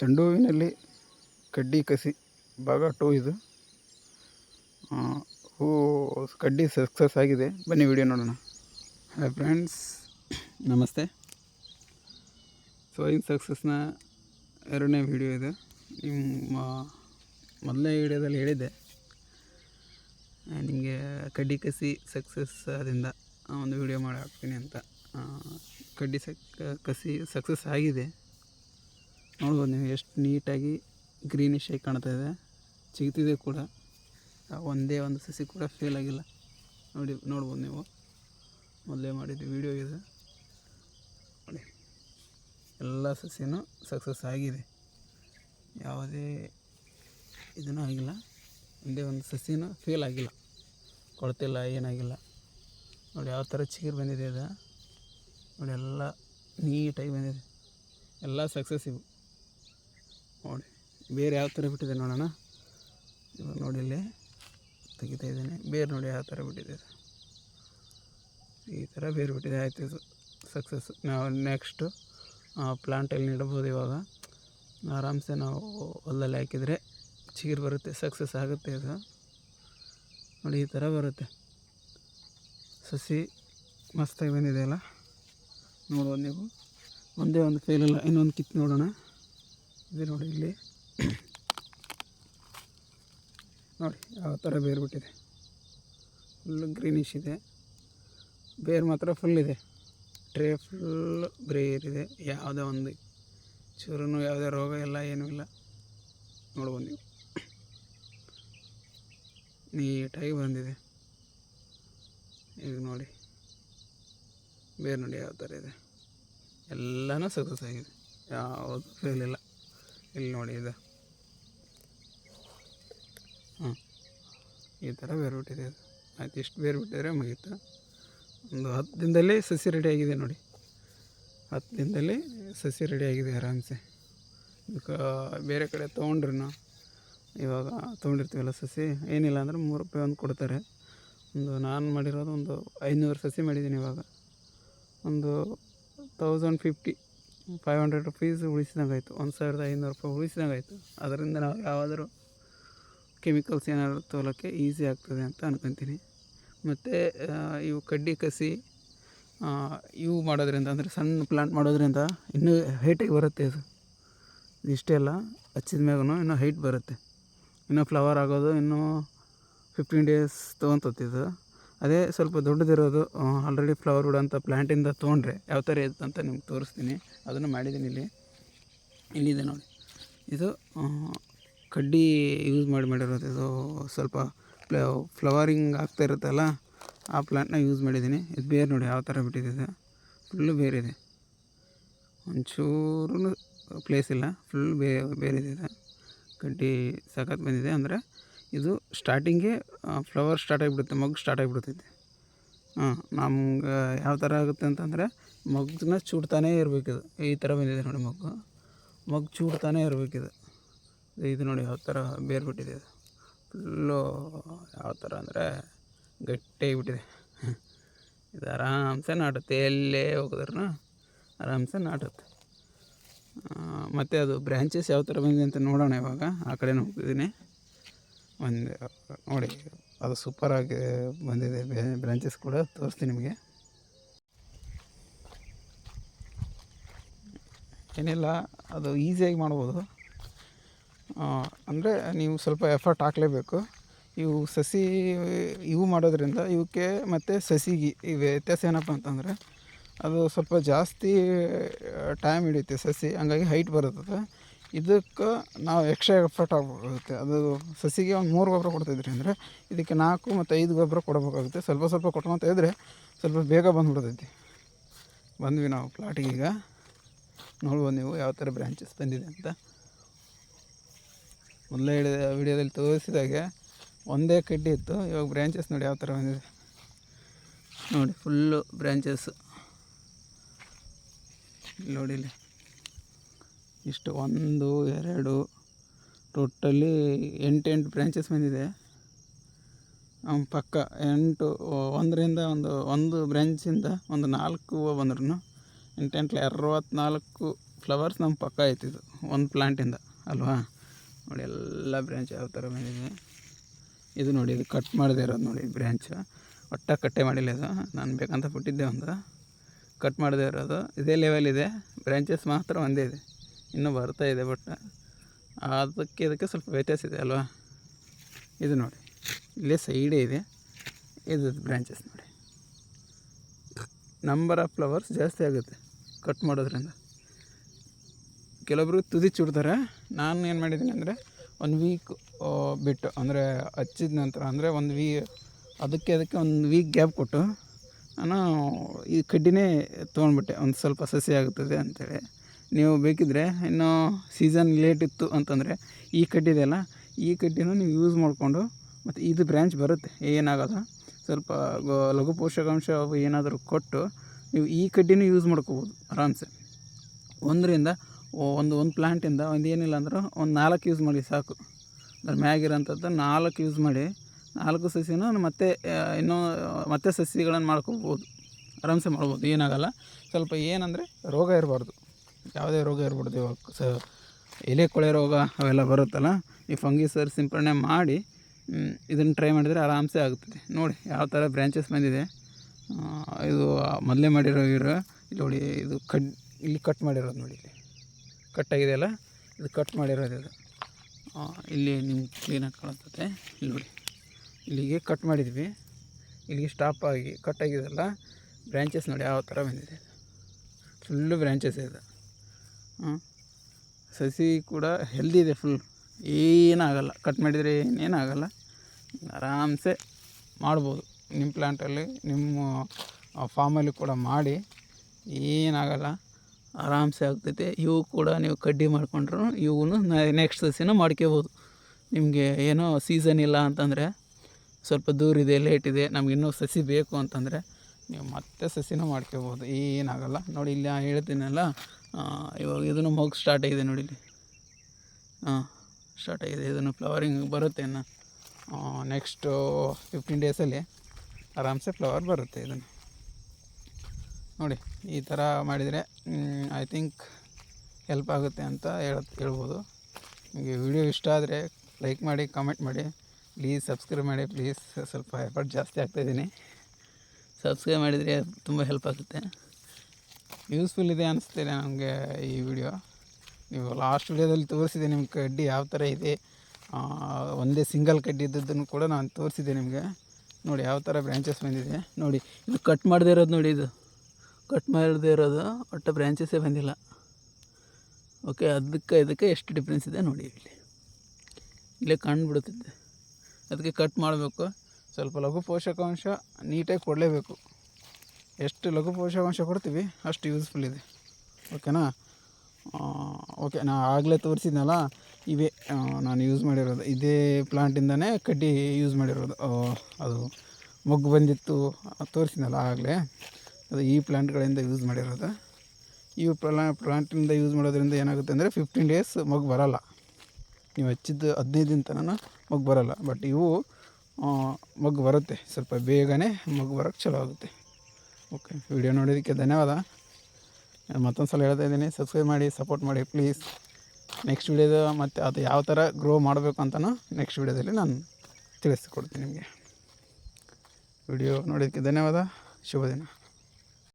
ಚೆಂಡು ಹೂವಿನಲ್ಲಿ ಕಡ್ಡಿ ಕಸಿ ಭಾಗ ಟೂ ಇದು. ಆ, ಹೂ ಕಡ್ಡಿ ಸಕ್ಸಸ್ ಆಗಿದೆ. ಬನ್ನಿ ವಿಡಿಯೋ ನೋಡೋಣ. ಹಾಯ್ ಫ್ರೆಂಡ್ಸ್ ನಮಸ್ತೆ. ಸೋಯಿಂಗ್ ಸಕ್ಸಸ್ನ ಎರಡನೇ ವಿಡಿಯೋ ಇದು. ನಿಮ್ಮ ಮೊದಲನೇ ವಿಡಿಯೋದಲ್ಲಿ ಹೇಳಿದ್ದೆ. ನಿಮಗೆ ಕಡ್ಡಿ ಕಸಿ ಸಕ್ಸಸ್ ಆದ್ದರಿಂದ ಒಂದು ವಿಡಿಯೋ ಮಾಡಿ ಹಾಕ್ತೀನಿ ಅಂತ ಕಡ್ಡಿ ಸಕ್ ಕಸಿ ಸಕ್ಸಸ್ ಆಗಿದೆ. ನೋಡ್ಬೋದು ನೀವು ಎಷ್ಟು ನೀಟಾಗಿ ಗ್ರೀನಿಶ್ ಆಗಿ ಕಾಣ್ತಾ ಇದೆ. ಚಿಗುತ್ತಿದೆ ಕೂಡ. ಒಂದೇ ಒಂದು ಸಸಿ ಕೂಡ ಫೇಲ್ ಆಗಿಲ್ಲ. ನೋಡಿ, ನೋಡ್ಬೋದು ನೀವು. ಮೊದಲೇ ಮಾಡಿದ್ದು ವಿಡಿಯೋ ಇದೆ. ನೋಡಿ. ಎಲ್ಲ ಸಸಿನೂ ಸಕ್ಸಸ್ ಆಗಿದೆ. ಯಾವುದೇ ಇದೂ ಆಗಿಲ್ಲ. ಒಂದೇ ಒಂದು ಸಸಿನೂ ಫೇಲ್ ಆಗಿಲ್ಲ. ಕೊಡ್ತಿಲ್ಲ ಏನಾಗಿಲ್ಲ. ನೋಡಿ, ಯಾವ ಥರ ಚಿಗುರು ಬಂದಿದೆ ಇದು. ನೋಡಿ, ಎಲ್ಲ ನೀಟಾಗಿ ಬಂದಿದೆ. ಎಲ್ಲ ಸಕ್ಸಸ್ ಇವು. ನೋಡಿ, ಬೇರೆ ಯಾವ ಥರ ಬಿಟ್ಟಿದೆ ನೋಡೋಣ. ಇವಾಗ ನೋಡಿ ಇಲ್ಲಿ ತೆಗಿತಾ ಇದ್ದೀನಿ. ಬೇರೆ ನೋಡಿ ಯಾವ ಥರ ಬಿಟ್ಟಿದೆ ಈ ಥರ ಬೇರೆ ಬಿಟ್ಟಿದೆ. ಆಯಿತು ಸಕ್ಸಸ್ ನಾವು ನೆಕ್ಸ್ಟು ಪ್ಲಾಂಟಲ್ಲಿ ನೆಡ್ಬೋದು ಇವಾಗ. ಆರಾಮ್ಸೆ ನಾವು ಹೊಲದಲ್ಲಿ ಹಾಕಿದರೆ ಚಿಗುರು ಬರುತ್ತೆ ಸಕ್ಸಸ್ ಆಗುತ್ತೆ ಇದು. ನೋಡಿ, ಈ ಥರ ಬರುತ್ತೆ. ಸಸಿ ಮಸ್ತಾಗಿ ಬಂದಿದೆ ಅಲ್ಲ. ನೋಡ್ಬೋದು ನೀವು. ಒಂದೇ ಒಂದು ಫೇಲ್ ಇನ್ನೊಂದು ಕಿತ್ತು ನೋಡೋಣ. ಇದೆ ನೋಡಿ ಇಲ್ಲಿ. ನೋಡಿ ಯಾವ ಥರ ಬೇರು ಬಿಟ್ಟಿದೆ ಫುಲ್ ಗ್ರೀನಿಶ್ ಇದೆ. ಬೇರು ಮಾತ್ರ ಫುಲ್ ಇದೆ. ಟ್ರೇ ಫುಲ್ ಇದೆ. ಯಾವುದೇ ಒಂದು ಚೂರು ಯಾವುದೇ ರೋಗ ಇಲ್ಲ, ಏನೂ ಇಲ್ಲ. ನೋಡ್ಬೋದು ನೀವು. ನೀಟಾಗಿ ಬಂದಿದೆ. ಈಗ ನೋಡಿ. ಬೇರೆ ನೋಡಿ ಯಾವ ಥರ ಇದೆ. ಎಲ್ಲನೂ ಸಕ್ಸಸ್ ಆಗಿದೆ. ಯಾವುದು ಫೇಲ್ ಇಲ್ಲ. ಇಲ್ಲಿ ನೋಡಿ ಇದು. ಹಾಂ ಈ ಥರ ಬೇರು ಬಿಟ್ಟಿದೆ ಇದು. ಆಯ್ತು, ಇಷ್ಟು ಬೇರೆ ಬಿಟ್ಟಿದ್ರೆ ಮುಗೀತು. ಒಂದು ಹತ್ತು ದಿನದಲ್ಲಿ ಸಸಿ ರೆಡಿ ಆಗಿದೆ ನೋಡಿ. ಹತ್ತು ದಿನದಲ್ಲಿ ಸಸಿ ರೆಡಿ ಆಗಿದೆ ಆರಾಮ್ಸೆ. ಇದಕ್ಕೆ ಬೇರೆ ಕಡೆ ತೊಗೊಂಡ್ರು ಇವಾಗ ತೊಗೊಂಡಿರ್ತೀವಲ್ಲ ಸಸಿ, ಏನಿಲ್ಲ ಅಂದ್ರೆ ಮೂರು ರೂಪಾಯಿ ಒಂದು ಕೊಡ್ತಾರೆ. ಒಂದು ನಾನು ಮಾಡಿರೋದು ಒಂದು ಐನೂರು ಸಸಿ ಮಾಡಿದ್ದೀನಿ ಇವಾಗ. ಒಂದು thousand fifty five hundred rupees ಉಳಿಸಿದಂಗೆ ಆಯಿತು ಒಂದು ಸಾವಿರದ ಐನೂರು ರೂಪಾಯಿ ಉಳಿಸಿದಂಗೆ ಆಯಿತು ಅದರಿಂದ ನಾವು ಯಾವಾದರೂ ಕೆಮಿಕಲ್ಸ್ ಏನಾದರೂ ತೋಲೋಕ್ಕೆ ಈಸಿ ಆಗ್ತದೆ ಅಂತ ಅನ್ಕೊತೀನಿ. ಮತ್ತು ಇವು ಕಡ್ಡಿ ಕಸಿ ಇವು ಮಾಡೋದ್ರಿಂದ, ಅಂದರೆ ಸಣ್ಣ ಪ್ಲಾಂಟ್ ಮಾಡೋದ್ರಿಂದ ಇನ್ನೂ ಹೈಟಿಗೆ ಬರುತ್ತೆ ಇಷ್ಟೇ ಅಲ್ಲ, ಹಚ್ಚಿದ ಮ್ಯಾಗೂ ಇನ್ನೂ ಹೈಟ್ ಬರುತ್ತೆ. ಇನ್ನೂ ಫ್ಲವರ್ ಆಗೋದು ಇನ್ನೂ ಫಿಫ್ಟೀನ್ ಡೇಸ್ ತೊಗೊತೈತಿ ಇದು. ಅದೇ ಸ್ವಲ್ಪ ದೊಡ್ಡದಿರೋದು ಆಲ್ರೆಡಿ ಫ್ಲವರ್ ಬಿಡೋಂಥ ಪ್ಲ್ಯಾಂಟಿಂದ ತೊಗೊಂಡ್ರೆ ಯಾವ ಥರ ಇದೆ ಅಂತ ನಿಮ್ಗೆ ತೋರಿಸ್ತೀನಿ. ಅದನ್ನು ಮಾಡಿದ್ದೀನಿ ಇಲ್ಲಿ. ಇಲ್ಲಿದೆ ನೋಡಿ. ಇದು ಕಡ್ಡಿ ಯೂಸ್ ಮಾಡಿ ಮಾಡಿರೋದು. ಇದು ಸ್ವಲ್ಪ ಫ್ಲವರಿಂಗ್ ಆಗ್ತಾ ಇರುತ್ತಲ್ಲ ಆ ಪ್ಲ್ಯಾಂಟ್ನ ಯೂಸ್ ಮಾಡಿದ್ದೀನಿ. ಇದು ಬೇರೆ ನೋಡಿ ಯಾವ ಥರ ಬಿಟ್ಟಿದೆ. ಫುಲ್ಲು ಬೇರಿದೆ ಒಂಚೂರು ಪ್ಲೇಸ್ ಇಲ್ಲ. ಫುಲ್ ಬೇರೆ ಇದು. ಕಡ್ಡಿ ಸಖತ್ ಬಂದಿದೆ. ಅಂದರೆ ಇದು ಸ್ಟಾರ್ಟಿಂಗೇ ಫ್ಲವರ್ ಸ್ಟಾರ್ಟ್ ಆಗಿಬಿಡುತ್ತೆ, ಮಗು ಸ್ಟಾರ್ಟ್ ಆಗಿಬಿಡ್ತೈತೆ ಹಾಂ, ನಮ್ಗೆ ಯಾವ ಥರ ಆಗುತ್ತೆ ಅಂತಂದರೆ ಚೂಡ್ತಾನೆ ಚೂಡ್ತಾನೇ ಇದು. ಈ ಥರ ಬಂದಿದೆ ನೋಡಿ ಮಗು ಮಗು ಚೂಡ್ತಾನೇ ಇರಬೇಕು ಇದು ಇದು ನೋಡಿ ಯಾವ ಥರ ಬೇರ್ಬಿಟ್ಟಿದೆ ಇದು. ಫುಲ್ಲು ಯಾವ ಥರ ಅಂದರೆ ಗಟ್ಟಿಯಾಗಿಬಿಟ್ಟಿದೆ. ಇದು ಆರಾಮ್ಸೆ ನಾಟುತ್ತೆ, ಎಲ್ಲೇ ಹೋಗಿದ್ರೂ ಆರಾಮ್ಸೆ ನಾಟುತ್ತೆ. ಮತ್ತು ಅದು ಬ್ರ್ಯಾಂಚಸ್ ಯಾವ ಥರ ಬಂದಿದೆ ಅಂತ ನೋಡೋಣ ಇವಾಗ. ಆ ಕಡೆನೂ ಹೋಗ್ತಿದ್ದೀನಿ ಒಂದು, ನೋಡಿ, ಅದು ಸೂಪರಾಗಿ ಬಂದಿದೆ. ಬ್ರಾಂಚಸ್ ಕೂಡ ತೋರಿಸ್ತೀನಿ ನಿಮಗೆ. ಏನಿಲ್ಲ, ಅದು ಈಸಿಯಾಗಿ ಮಾಡ್ಬೋದು. ಅಂದರೆ ನೀವು ಸ್ವಲ್ಪ ಎಫರ್ಟ್ ಹಾಕಲೇಬೇಕು. ಇವು ಸಸಿ, ಇವು ಮಾಡೋದ್ರಿಂದ ಇವಕ್ಕೆ ಮತ್ತು ಸಸಿಗೆ ಈ ವ್ಯತ್ಯಾಸ ಏನಪ್ಪ ಅಂತಂದರೆ, ಅದು ಸ್ವಲ್ಪ ಜಾಸ್ತಿ ಟೈಮ್ ಹಿಡಿಯುತ್ತೆ ಸಸಿ. ಹಂಗಾಗಿ ಹೈಟ್ ಬರುತ್ತದೆ. ಇದಕ್ಕೆ ನಾವು ಎಕ್ಸ್ಟ್ರಾ ಎಫರ್ಟ್ ಆಗಬೇಕಾಗುತ್ತೆ. ಅದು ಸಸಿಗೆ ಒಂದು ಮೂರು ಗೊಬ್ಬರ ಕೊಡ್ತಾಯಿದ್ರಿ ಅಂದರೆ ಇದಕ್ಕೆ ನಾಲ್ಕು ಮತ್ತು ಐದು ಗೊಬ್ಬರ ಕೊಡಬೇಕಾಗುತ್ತೆ. ಸ್ವಲ್ಪ ಸ್ವಲ್ಪ ಕೊಟ್ಕೊತ ಇದ್ದರೆ ಸ್ವಲ್ಪ ಬೇಗ ಬಂದುಬಿಡ್ತೈತಿ. ಬಂದ್ವಿ ನಾವು ಪ್ಲಾಟಿಗೆ ಈಗ. ನೋಡ್ಬೋದು ನೀವು ಯಾವ ಥರ ಬ್ರ್ಯಾಂಚಸ್ ಬಂದಿದೆ ಅಂತ. ಮೊದಲೇ ಹೇಳಿದ ವಿಡಿಯೋದಲ್ಲಿ ತೋರಿಸಿದಾಗೆ ಒಂದೇ ಕಡ್ಡಿ ಇತ್ತು. ಇವಾಗ ಬ್ರ್ಯಾಂಚಸ್ ನೋಡಿ ಯಾವ ಥರ ಬಂದಿದೆ. ನೋಡಿ ಫುಲ್ಲು ಬ್ರ್ಯಾಂಚಸ್ಸು ನೋಡಿ ಇಷ್ಟು ಒಂದು, ಎರಡು, ಟೋಟಲಿ ಎಂಟೆಂಟು ಎಂಟು ಬ್ರ್ಯಾಂಚಸ್ ಬಂದಿದೆ. ಪಕ್ಕ ಎಂಟು, ಒಂದರಿಂದ ಒಂದು ಒಂದು ಬ್ರ್ಯಾಂಚಿಂದ ಒಂದು ನಾಲ್ಕು ಹೂವು ಬಂದ್ರೂ ಎಂಟೆಂಟ್ಲೆ ಅರವತ್ತ್ನಾಲ್ಕು ಫ್ಲವರ್ಸ್ ನಮ್ಮ ಪಕ್ಕ ಐತಿದು, ಒಂದು ಪ್ಲ್ಯಾಂಟಿಂದ ಅಲ್ವಾ? ನೋಡಿ, ಎಲ್ಲ ಬ್ರ್ಯಾಂಚ್ ಯಾವ ಥರ ಬಂದಿದೆ. ಇದು ನೋಡಿ, ಇದು ಕಟ್ ಮಾಡದೇ ಇರೋದು ನೋಡಿ ಬ್ರ್ಯಾಂಚ್ ಒಟ್ಟ ಕಟ್ಟೆ ಮಾಡಿಲ್ಲ ಇದು. ನಾನು ಬೇಕಂತ ಬಿಟ್ಟಿದ್ದೆ ಒಂದು. ಕಟ್ ಮಾಡದೇ ಇರೋದು. ಇದೇ ಲೆವೆಲ್ ಇದೆ. ಬ್ರ್ಯಾಂಚಸ್ ಮಾತ್ರ ಒಂದೇ ಇದೆ. ಇನ್ನೂ ಬರ್ತಾ ಇದೆ ಬಟ್ ಅದಕ್ಕೆ ಇದಕ್ಕೆ ಸ್ವಲ್ಪ ವ್ಯತ್ಯಾಸ ಇದೆ ಅಲ್ವಾ? ಇದು ನೋಡಿ, ಇಲ್ಲೇ ಸೈಡೇ ಇದೆ. ಇದು ಬ್ರ್ಯಾಂಚಸ್ ನೋಡಿ. ನಂಬರ್ ಆಫ್ ಫ್ಲವರ್ಸ್ ಜಾಸ್ತಿ ಆಗುತ್ತೆ ಕಟ್ ಮಾಡೋದ್ರಿಂದ. ಕೆಲವೊಬ್ರು ತುದಿ ಚುಡ್ತಾರೆ. ನಾನು ಏನು ಮಾಡಿದ್ದೀನಿ ಅಂದರೆ, ಒಂದು ವೀಕ್ ಬಿಟ್ಟು, ಅಂದರೆ ಹಚ್ಚಿದ ನಂತರ, ಅಂದರೆ ಒಂದು ವೀ ಅದಕ್ಕೆ ಅದಕ್ಕೆ ಒಂದು ವೀಕ್ ಗ್ಯಾಪ್ ಕೊಟ್ಟು, ನಾನು ಈ ಕಡ್ಡಿನೇ ತೊಗೊಂಡ್ಬಿಟ್ಟೆ. ಒಂದು ಸ್ವಲ್ಪ ಸಸಿ ಆಗುತ್ತದೆ ಅಂತೇಳಿ. ನೀವು ಬೇಕಿದ್ದರೆ ಇನ್ನೂ ಸೀಸನ್ ಲೇಟ್ ಇತ್ತು ಅಂತಂದರೆ ಈ ಕಡ್ಡಿ ಇದೆಯಲ್ಲ ಈ ಕಡ್ಡಿನೂ ನೀವು ಯೂಸ್ ಮಾಡಿಕೊಂಡು ಮತ್ತು ಇದು ಬ್ರ್ಯಾಂಚ್ ಬರುತ್ತೆ, ಏನಾಗಲ್ಲ. ಸ್ವಲ್ಪ ಲಘು ಪೋಷಕಾಂಶ ಏನಾದರೂ ಕೊಟ್ಟು ನೀವು ಈ ಕಡ್ಡಿನೂ ಯೂಸ್ ಮಾಡ್ಕೋಬೋದು ಆರಾಮ್ಸೆ. ಒಂದರಿಂದ ಒಂದು ಒಂದು ಪ್ಲ್ಯಾಂಟಿಂದ ಒಂದು ಏನಿಲ್ಲ ಅಂದ್ರೆ ಒಂದು ನಾಲ್ಕು ಯೂಸ್ ಮಾಡಿ ಸಾಕು. ಅದ್ರ ಮ್ಯಾಗಿರೋಂಥದ್ದು ನಾಲ್ಕು ಯೂಸ್ ಮಾಡಿ, ನಾಲ್ಕು ಸಸಿನೂ ಮತ್ತೆ ಇನ್ನೂ, ಮತ್ತೆ ಸಸಿಗಳನ್ನು ಮಾಡ್ಕೋಬೋದು. ಆರಾಮ್ಸೆ ಮಾಡ್ಬೋದು, ಏನಾಗಲ್ಲ. ಸ್ವಲ್ಪ ಏನಂದರೆ ರೋಗ ಇರಬಾರ್ದು. ಯಾವುದೇ ರೋಗ ಇರ್ಬೋದು ಇವಾಗ. ಸ ಎಲೆ ಕೊಳೆ ರೋಗ ಅವೆಲ್ಲ ಬರುತ್ತಲ್ಲ, ಈ ಫಂಗಿಸರ್ ಸಿಂಪಡಣೆ ಮಾಡಿ ಇದನ್ನು ಟ್ರೈ ಮಾಡಿದರೆ ಆರಾಮ್ಸೆ ಆಗುತ್ತದೆ. ನೋಡಿ, ಯಾವ ಥರ ಬ್ರ್ಯಾಂಚಸ್ ಬಂದಿದೆ. ಇದು ಮೊದಲೇ ಮಾಡಿರೋ ಇರೋ ಇಲ್ಲಿ ನೋಡಿ, ಇದು ಕಡ್ ಇಲ್ಲಿ ಕಟ್ ಮಾಡಿರೋದು ನೋಡಿ ಇಲ್ಲಿ. ಕಟ್ ಆಗಿದೆಯಲ್ಲ, ಇದು ಕಟ್ ಮಾಡಿರೋದು ಇದು. ಇಲ್ಲಿ ನಿಮ್ಗೆ ಕ್ಲೀನಾಗಿ ಕಾಣಿಸ್ತದೆ. ಇಲ್ಲಿ ನೋಡಿ, ಇಲ್ಲಿಗೆ ಕಟ್ ಮಾಡಿದ್ವಿ. ಇಲ್ಲಿಗೆ ಸ್ಟಾಪ್ ಆಗಿ ಕಟ್ ಆಗಿದೆಲ್ಲ ಬ್ರ್ಯಾಂಚಸ್ ನೋಡಿ ಯಾವ ಥರ ಬಂದಿದೆ. ಫುಲ್ಲು ಬ್ರ್ಯಾಂಚಸ್ ಇದೆ. ಸಸಿ ಕೂಡ ಹೆಲ್ದಿ ಇದೆ ಫುಲ್ ಏನಾಗಲ್ಲ. ಕಟ್ ಮಾಡಿದರೆ ಏನೇನಾಗಲ್ಲ. ಆರಾಮ್ಸೆ ಮಾಡ್ಬೋದು. ನಿಮ್ಮ ಪ್ಲ್ಯಾಂಟಲ್ಲಿ ನಿಮ್ಮ ಫಾರ್ಮಲ್ಲಿ ಕೂಡ ಮಾಡಿ ಏನಾಗಲ್ಲ, ಆರಾಮ್ಸೆ ಆಗ್ತೈತೆ. ಇವು ಕೂಡ ನೀವು ಕಡ್ಡಿ ಮಾಡ್ಕೊಂಡ್ರು ಇವನು ನೆಕ್ಸ್ಟ್ ಸಸಿನೂ ಮಾಡ್ಕೋಬೋದು. ನಿಮಗೆ ಏನೋ ಸೀಸನ್ ಇಲ್ಲ ಅಂತಂದರೆ, ಸ್ವಲ್ಪ ದೂರ ಇದೆ ಲೇಟ್ ಇದೆ, ನಮ್ಗೆ ಇನ್ನೂ ಸಸಿ ಬೇಕು ಅಂತಂದರೆ, ನೀವು ಮತ್ತೆ ಸಸಿನೂ ಮಾಡ್ಕೋಬೋದು. ಏನಾಗಲ್ಲ. ನೋಡಿ, ಇಲ್ಲಿ ಹೇಳ್ತೀನಲ್ಲ ಇವಾಗ ಇದನ್ನು ಹೋಗಿ ಸ್ಟಾರ್ಟ್ ಆಗಿದೆ ನೋಡಿ ಹಾಂ ಸ್ಟಾರ್ಟ್ ಆಗಿದೆ. ಇದನ್ನು ಫ್ಲವರಿಂಗ್ ಬರುತ್ತೆ ಇನ್ನು. ನೆಕ್ಸ್ಟು ಫಿಫ್ಟೀನ್ ಡೇಸಲ್ಲಿ ಆರಾಮ್ಸೆ ಫ್ಲವರ್ ಬರುತ್ತೆ ಇದನ್ನು. ನೋಡಿ, ಈ ಥರ ಮಾಡಿದರೆ ಐ ಥಿಂಕ್ ಹೆಲ್ಪ್ ಆಗುತ್ತೆ ಅಂತ ಹೇಳ, ಹೇಳ್ಬೋದು. ನಿಮಗೆ ವಿಡಿಯೋ ಇಷ್ಟ ಆದರೆ ಲೈಕ್ ಮಾಡಿ ಕಾಮೆಂಟ್ ಮಾಡಿ. ಪ್ಲೀಸ್ ಸಬ್ಸ್ಕ್ರೈಬ್ ಮಾಡಿ. ಪ್ಲೀಸ್ ಸ್ವಲ್ಪ ಎಫರ್ಟ್ ಜಾಸ್ತಿ ಆಗ್ತಾಯಿದ್ದೀನಿ ಸಬ್ಸ್ಕ್ರೈಬ್ ಮಾಡಿದರೆ ತುಂಬ ಹೆಲ್ಪ್ ಆಗುತ್ತೆ. ಯೂಸ್ಫುಲ್ ಇದೆ ಅನಿಸ್ತಿದೆ ನಮಗೆ ಈ ವಿಡಿಯೋ ನೀವು ಲಾಸ್ಟ್ ವಿಡಿಯೋದಲ್ಲಿ ತೋರಿಸಿದೆ ನಿಮ್ಮ ಕಡ್ಡಿ ಯಾವ ಥರ ಇದೆ. ಒಂದೇ ಸಿಂಗಲ್ ಕಡ್ಡಿ ಇದ್ದದ್ದನ್ನು ಕೂಡ ನಾನು ತೋರಿಸಿದೆ ನಿಮಗೆ. ನೋಡಿ ಯಾವ ಥರ ಬ್ರ್ಯಾಂಚಸ್ ಬಂದಿದೆ. ನೋಡಿ, ಇದು ಕಟ್ ಮಾಡದೇ ಇರೋದು ನೋಡಿ ಇದು. ಕಟ್ ಮಾಡದೇ ಇರೋದು, ಒಟ್ಟು ಬ್ರ್ಯಾಂಚಸ್ಸೇ ಬಂದಿಲ್ಲ. ಓಕೆ ಅದಕ್ಕೆ ಇದಕ್ಕೆ ಎಷ್ಟು ಡಿಫ್ರೆನ್ಸ್ ಇದೆ ನೋಡಿ ಇಲ್ಲಿ. ಇಲ್ಲೇ ಕಂಡುಬಿಡುತ್ತಿದ್ದೆ. ಅದಕ್ಕೆ ಕಟ್ ಮಾಡಬೇಕು. ಸ್ವಲ್ಪ ಲಘು ಪೋಷಕಾಂಶ ನೀಟಾಗಿ ಕೊಡಲೇಬೇಕು. ಎಷ್ಟು ಲಘು ಪೋಷಕಾಂಶ ಕೊಡ್ತೀವಿ, ಅಷ್ಟು ಯೂಸ್ಫುಲ್ ಇದೆ. ಓಕೆನಾ ಓಕೆ ನಾನು ಆಗಲೇ ತೋರಿಸಿದ್ನಲ್ಲ, ಇವೇ ನಾನು ಯೂಸ್ ಮಾಡಿರೋದು. ಇದೇ ಪ್ಲಾಂಟಿಂದನೇ ಕಡ್ಡಿ ಯೂಸ್ ಮಾಡಿರೋದು. ಅದು ಮೊಗ್ಗು ಬಂದಿತ್ತು ತೋರಿಸಿದ್ನಲ್ಲ ಆಗಲೇ. ಅದು ಈ ಪ್ಲಾಂಟ್ಗಳಿಂದ ಯೂಸ್ ಮಾಡಿರೋದು. ಈ ಪ್ಲಾ ಪ್ಲಾಂಟಿಂದ ಯೂಸ್ ಮಾಡೋದ್ರಿಂದ ಏನಾಗುತ್ತೆ ಅಂದರೆ ಫಿಫ್ಟೀನ್ ಡೇಸ್ ಮಗು ಬರೋಲ್ಲ. ನೀವು ಹಚ್ಚಿದ್ದು ಹದಿನೈದು ದಿನ ತನಕ ಮಗು ಬರೋಲ್ಲ. ಬಟ್ ಇವು ಮಗು ಬರುತ್ತೆ. ಸ್ವಲ್ಪ ಬೇಗನೆ ಮಗು ಬರೋಕ್ಕೆ ಚಲೋ ಆಗುತ್ತೆ. ಓಕೆ, ವಿಡಿಯೋ ನೋಡಿದ್ದಕ್ಕೆ ಧನ್ಯವಾದ. ಮತ್ತೊಂದು ಸಲ ಹೇಳ್ತಾ ಇದ್ದೀನಿ ಸಬ್ಸ್ಕ್ರೈಬ್ ಮಾಡಿ ಸಪೋರ್ಟ್ ಮಾಡಿ ಪ್ಲೀಸ್ ನೆಕ್ಸ್ಟ್ ವಿಡಿಯೋದ ಮತ್ತು ಅದು ಯಾವ ಥರ ಗ್ರೋ ಮಾಡಬೇಕು ಅಂತಲೂ ನೆಕ್ಸ್ಟ್ ವಿಡಿಯೋದಲ್ಲಿ ನಾನು ತಿಳಿಸ್ಕೊಡ್ತೀನಿ ನಿಮಗೆ. ವಿಡಿಯೋ ನೋಡಿದ್ದಕ್ಕೆ ಧನ್ಯವಾದ, ಶುಭ ದಿನ.